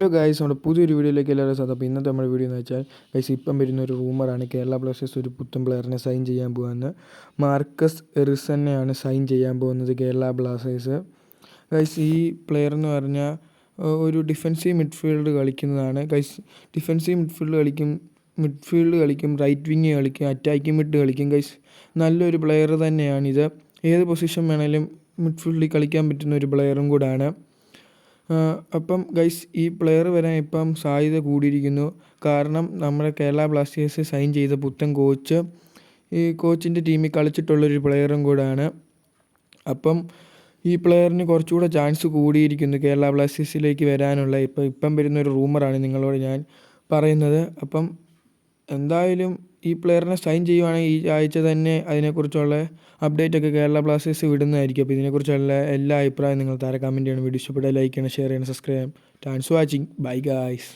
Hello guys നമ്മുടെ പുതിയൊരു വീഡിയോയിലേക്ക് എല്ലാവരും സാധനം അപ്പോൾ ഇന്നത്തെ നമ്മുടെ വീഡിയോ എന്ന് വെച്ചാൽ ഗൈസ് ഇപ്പം വരുന്ന ഒരു റൂമറാണ് കേരള ബ്ലാസ്റ്റേഴ്സ് ഒരു പുത്തൻ പ്ലെയറിനെ സൈൻ ചെയ്യാൻ പോകുന്നത് മാർക്കസ് എറിസനെയാണ് സൈൻ ചെയ്യാൻ പോകുന്നത് കേരള ബ്ലാസ്റ്റേഴ്സ്. ഗൈസ് ഈ പ്ലെയർ എന്ന് പറഞ്ഞാൽ ഒരു ഡിഫൻസീവ് മിഡ്ഫീൽഡ് കളിക്കുന്നതാണ്. ഗൈസ് ഡിഫൻസീവ് മിഡ്ഫീൽഡ് കളിക്കും മിഡ്ഫീൽഡ് കളിക്കും റൈറ്റ് വിങ് കളിക്കും അറ്റാക്കിംഗ് മിഡ് കളിക്കും. ഗൈസ് നല്ലൊരു പ്ലെയർ തന്നെയാണിത്. ഏത് പൊസിഷൻ വേണേലും മിഡ്ഫീൽഡിൽ കളിക്കാൻ പറ്റുന്ന ഒരു പ്ലെയറും കൂടാണ്. അപ്പം ഗൈസ് ഈ പ്ലെയർ വരാൻ ഇപ്പം സാധ്യത കൂടിയിരിക്കുന്നു. കാരണം നമ്മുടെ കേരള ബ്ലാസ്റ്റേഴ്സ് സൈൻ ചെയ്ത പുത്തൻ കോച്ച് ഈ കോച്ചിന്റെ ടീമിൽ കളിച്ചിട്ടുള്ളൊരു പ്ലെയറും കൂടാണ്. അപ്പം ഈ പ്ലെയറിന് കുറച്ചുകൂടെ ചാൻസ് കൂടിയിരിക്കുന്നു കേരള ബ്ലാസ്റ്റേഴ്സിലേക്ക് വരാനുള്ള. ഇപ്പം ഇപ്പം വരുന്നൊരു റൂമറാണ് നിങ്ങളോട് ഞാൻ പറയുന്നത്. അപ്പം എന്തായാലും ഈ പ്ലെയറിനെ സൈൻ ചെയ്യുവാണെങ്കിൽ ഈ ആഴ്ച തന്നെ അതിനെക്കുറിച്ചുള്ള അപ്ഡേറ്റ് ഒക്കെ കേരള ബ്ലാസ്റ്റേഴ്സ് വിടുന്നതായിരിക്കും. അപ്പോൾ ഇതിനെക്കുറിച്ചുള്ള എല്ലാ അഭിപ്രായം നിങ്ങൾ കമന്റ് ചെയ്യണം. വീഡിയോ ഇഷ്ടപ്പെട്ടാൽ ലൈക്ക് ചെയ്യണം ഷെയർ ചെയ്യണം സബ്സ്ക്രൈബ് ചെയ്യണം. Thanks watching bye guys